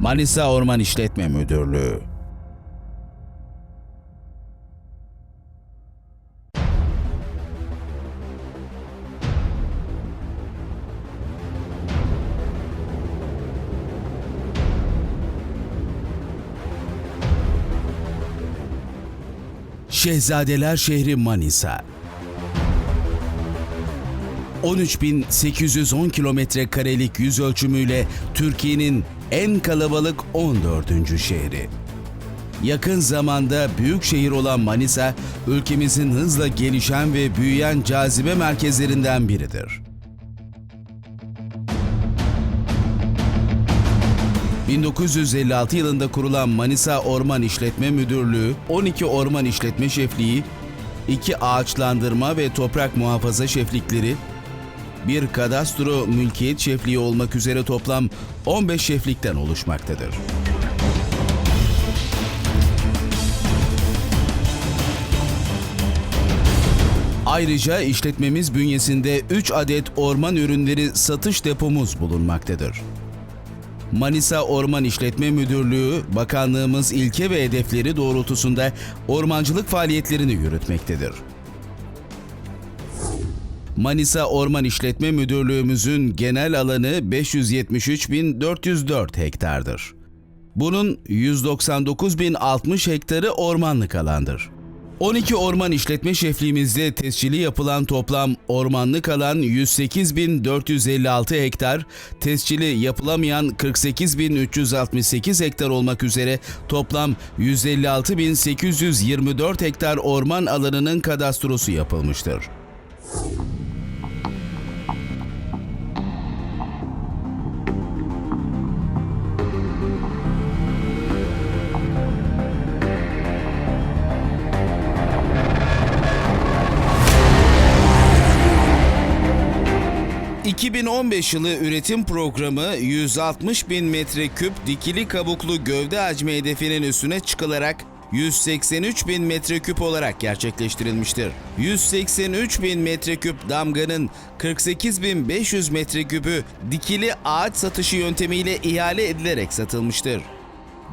Manisa Orman İşletme Müdürlüğü. Şehzadeler şehri Manisa. 13.810 kilometre karelik yüz ölçümüyle Türkiye'nin en kalabalık 14. şehri. Yakın zamanda büyük şehir olan Manisa, ülkemizin hızla gelişen ve büyüyen cazibe merkezlerinden biridir. 1956 yılında kurulan Manisa Orman İşletme Müdürlüğü, 12 orman işletme şefliği, 2 ağaçlandırma ve toprak muhafaza şeflikleri, bir kadastro mülkiyet şefliği olmak üzere toplam 15 şeflikten oluşmaktadır. Ayrıca işletmemiz bünyesinde 3 adet orman ürünleri satış depomuz bulunmaktadır. Manisa Orman İşletme Müdürlüğü, bakanlığımız ilke ve hedefleri doğrultusunda ormancılık faaliyetlerini yürütmektedir. Manisa Orman İşletme Müdürlüğümüzün genel alanı 573.404 hektardır. Bunun 199.060 hektarı ormanlık alandır. 12 orman işletme şefliğimizde tescili yapılan toplam ormanlık alan 108.456 hektar, tescili yapılamayan 48.368 hektar olmak üzere toplam 156.824 hektar orman alanının kadastrosu yapılmıştır. ...2015 yılı üretim programı 160 bin metreküp dikili kabuklu gövde hacmi hedefinin üstüne çıkılarak 183 bin metreküp olarak gerçekleştirilmiştir. 183 bin metreküp damganın 48 bin 500 metreküpü dikili ağaç satışı yöntemiyle ihale edilerek satılmıştır.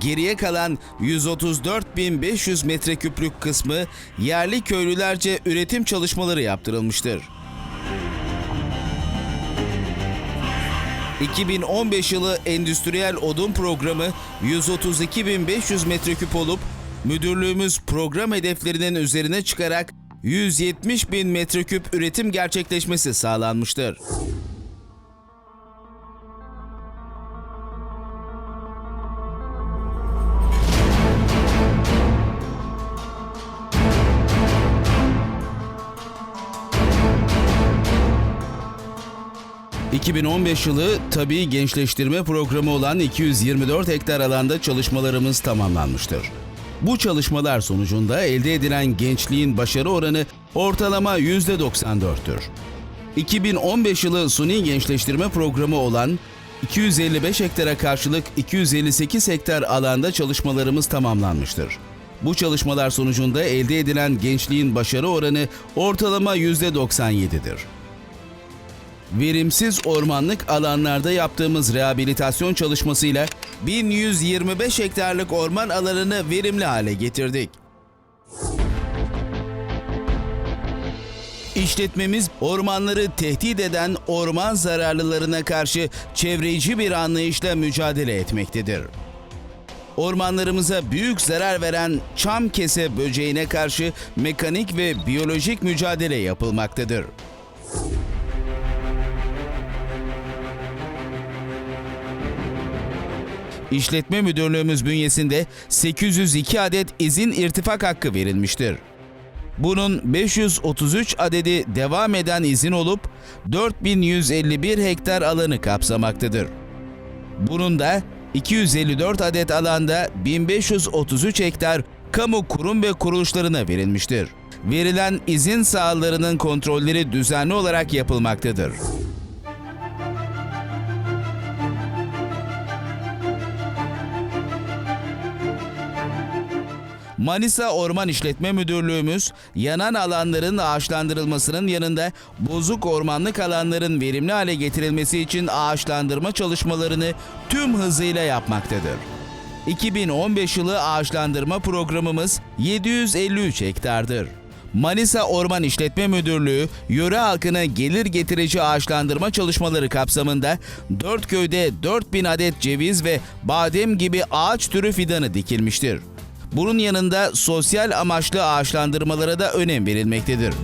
Geriye kalan 134.500 metreküplük kısmı yerli köylülerce üretim çalışmaları yaptırılmıştır. 2015 yılı endüstriyel odun programı 132.500 metreküp olup müdürlüğümüz program hedeflerinin üzerine çıkarak 170.000 metreküp üretim gerçekleşmesi sağlanmıştır. ...2015 yılı tabii gençleştirme programı olan 224 hektar alanda çalışmalarımız tamamlanmıştır. Bu çalışmalar sonucunda elde edilen gençliğin başarı oranı ortalama %94'tür. 2015 yılı suni gençleştirme programı olan 255 hektara karşılık 258 hektar alanda çalışmalarımız tamamlanmıştır. Bu çalışmalar sonucunda elde edilen gençliğin başarı oranı ortalama %97'dir. Verimsiz ormanlık alanlarda yaptığımız rehabilitasyon çalışmasıyla 1125 hektarlık orman alanını verimli hale getirdik. İşletmemiz ormanları tehdit eden orman zararlılarına karşı çevreci bir anlayışla mücadele etmektedir. Ormanlarımıza büyük zarar veren çam kese böceğine karşı mekanik ve biyolojik mücadele yapılmaktadır. İşletme Müdürlüğümüz bünyesinde 802 adet izin irtifak hakkı verilmiştir. Bunun 533 adedi devam eden izin olup 4151 hektar alanı kapsamaktadır. Bunun da 254 adet alanda 1533 hektar kamu kurum ve kuruluşlarına verilmiştir. Verilen izin sahalarının kontrolleri düzenli olarak yapılmaktadır. Manisa Orman İşletme Müdürlüğümüz yanan alanların ağaçlandırılmasının yanında bozuk ormanlık alanların verimli hale getirilmesi için ağaçlandırma çalışmalarını tüm hızıyla yapmaktadır. 2015 yılı ağaçlandırma programımız 753 hektardır. Manisa Orman İşletme Müdürlüğü, yöre halkına gelir getirici ağaçlandırma çalışmaları kapsamında 4 köyde 4000 adet ceviz ve badem gibi ağaç türü fidanı dikilmiştir. Bunun yanında sosyal amaçlı ağaçlandırmalara da önem verilmektedir.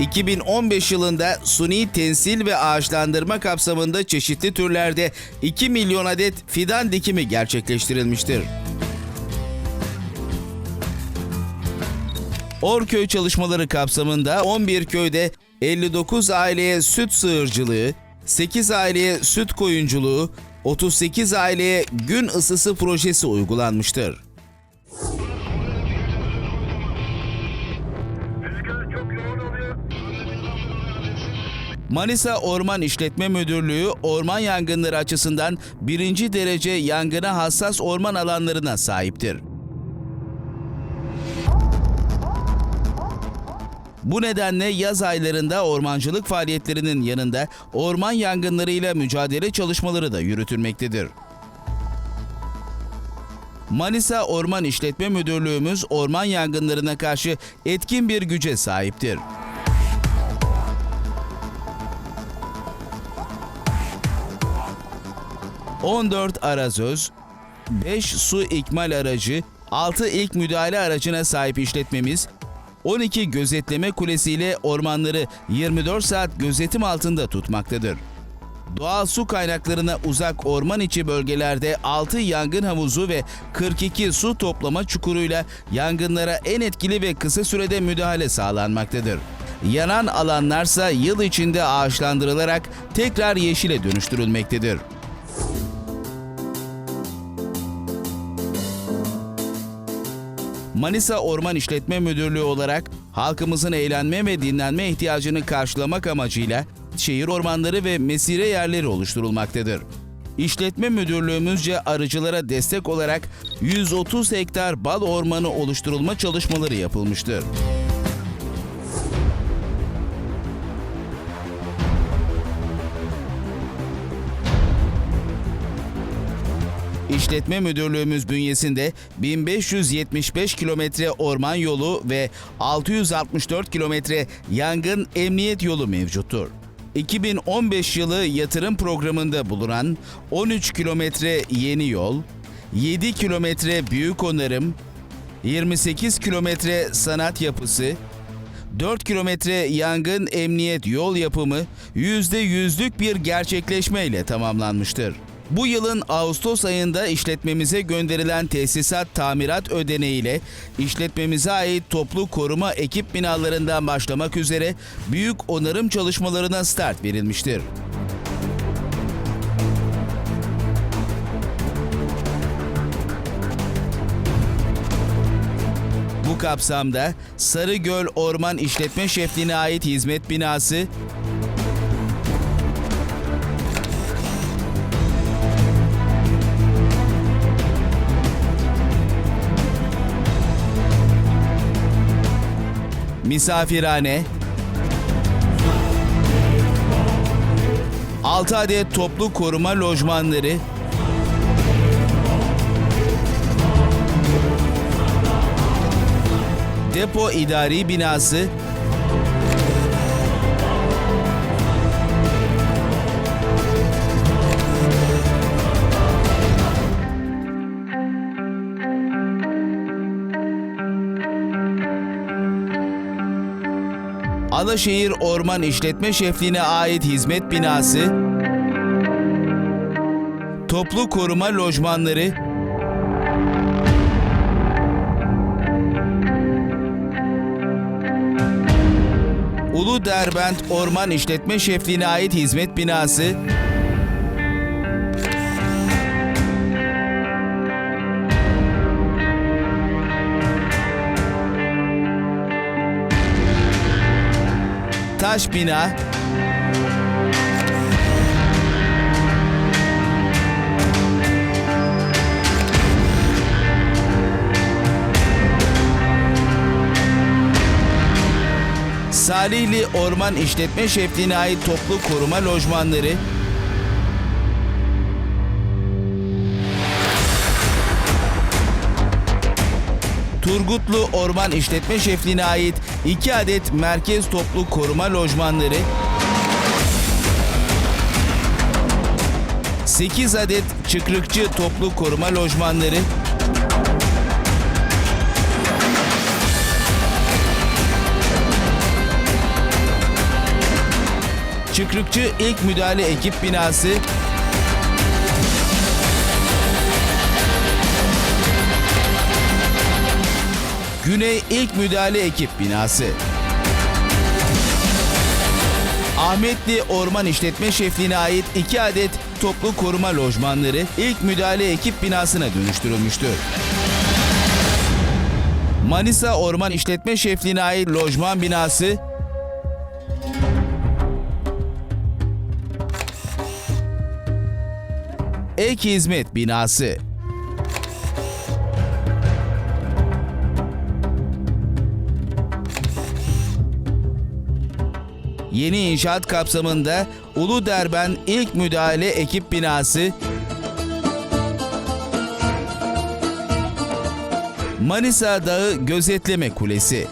...2015 yılında suni tensil ve ağaçlandırma kapsamında çeşitli türlerde 2 milyon adet fidan dikimi gerçekleştirilmiştir. Orköy çalışmaları kapsamında 11 köyde 59 aileye süt sığırcılığı, 8 aileye süt koyunculuğu, 38 aileye gün ısısı projesi uygulanmıştır. Manisa Orman İşletme Müdürlüğü orman yangınları açısından birinci derece yangına hassas orman alanlarına sahiptir. Bu nedenle yaz aylarında ormancılık faaliyetlerinin yanında orman yangınlarıyla mücadele çalışmaları da yürütülmektedir. Manisa Orman İşletme Müdürlüğümüz orman yangınlarına karşı etkin bir güce sahiptir. ...14 arazöz, 5 su ikmal aracı, 6 ilk müdahale aracına sahip işletmemiz... ...12 gözetleme kulesiyle ormanları 24 saat gözetim altında tutmaktadır. Doğal su kaynaklarına uzak orman içi bölgelerde 6 yangın havuzu ve 42 su toplama çukuruyla yangınlara en etkili ve kısa sürede müdahale sağlanmaktadır. Yanan alanlarsa yıl içinde ağaçlandırılarak tekrar yeşile dönüştürülmektedir. Manisa Orman İşletme Müdürlüğü olarak halkımızın eğlenme ve dinlenme ihtiyacını karşılamak amacıyla şehir ormanları ve mesire yerleri oluşturulmaktadır. İşletme Müdürlüğümüzce arıcılara destek olarak 130 hektar bal ormanı oluşturulma çalışmaları yapılmıştır. İşletme Müdürlüğümüz bünyesinde 1575 kilometre orman yolu ve 664 kilometre yangın emniyet yolu mevcuttur. 2015 yılı yatırım programında bulunan 13 kilometre yeni yol, 7 kilometre büyük onarım, 28 kilometre sanat yapısı, 4 kilometre yangın emniyet yol yapımı %100'lük bir gerçekleşmeyle tamamlanmıştır. Bu yılın Ağustos ayında işletmemize gönderilen tesisat tamirat ödeneğiyle işletmemize ait toplu koruma ekip binalarından başlamak üzere büyük onarım çalışmalarına start verilmiştir. Bu kapsamda Sarıgöl Orman İşletme Şefliğine ait hizmet binası, misafirhane, 6 adet toplu koruma lojmanları, depo idari binası, Alaşehir Orman İşletme Şefliğine ait hizmet binası, toplu koruma lojmanları, Ulu Derbent Orman İşletme Şefliğine ait hizmet binası, taş bina. Salihli Orman İşletme Şefliğine ait toplu koruma lojmanları Turgutlu Orman İşletme Şefliğine ait 2 adet merkez toplu koruma lojmanları, 8 adet çıkrıkçı toplu koruma lojmanları, Çıkrıkçı İlk Müdahale Ekip Binası, Güney İlk Müdahale Ekip Binası. Ahmetli Orman İşletme Şefliğine ait 2 adet toplu koruma lojmanları ilk müdahale ekip binasına dönüştürülmüştür. Manisa Orman İşletme Şefliğine ait lojman binası Ek Hizmet Binası Yeni inşaat kapsamında Ulu Derben İlk Müdahale Ekip Binası. Manisa Dağı Gözetleme Kulesi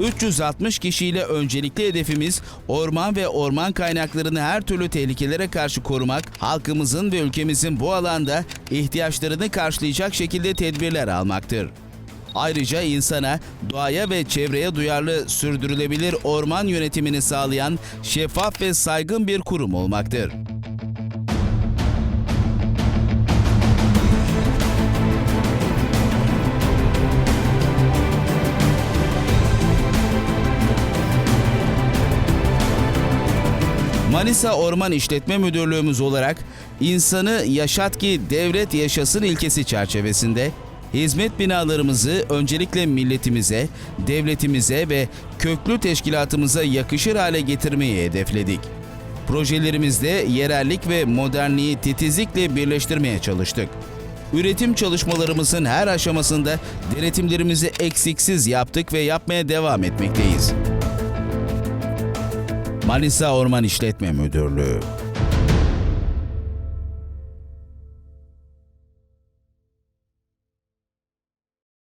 ...360 kişiyle öncelikli hedefimiz... ...orman ve orman kaynaklarını her türlü tehlikelere karşı korumak... ...halkımızın ve ülkemizin bu alanda... ...ihtiyaçlarını karşılayacak şekilde tedbirler almaktır. Ayrıca insana, doğaya ve çevreye duyarlı sürdürülebilir orman yönetimini sağlayan şeffaf ve saygın bir kurum olmaktır. Manisa Orman İşletme Müdürlüğümüz olarak insanı yaşat ki devlet yaşasın ilkesi çerçevesinde hizmet binalarımızı öncelikle milletimize, devletimize ve köklü teşkilatımıza yakışır hale getirmeyi hedefledik. Projelerimizde yerellik ve modernliği titizlikle birleştirmeye çalıştık. Üretim çalışmalarımızın her aşamasında denetimlerimizi eksiksiz yaptık ve yapmaya devam etmekteyiz. Manisa Orman İşletme Müdürlüğü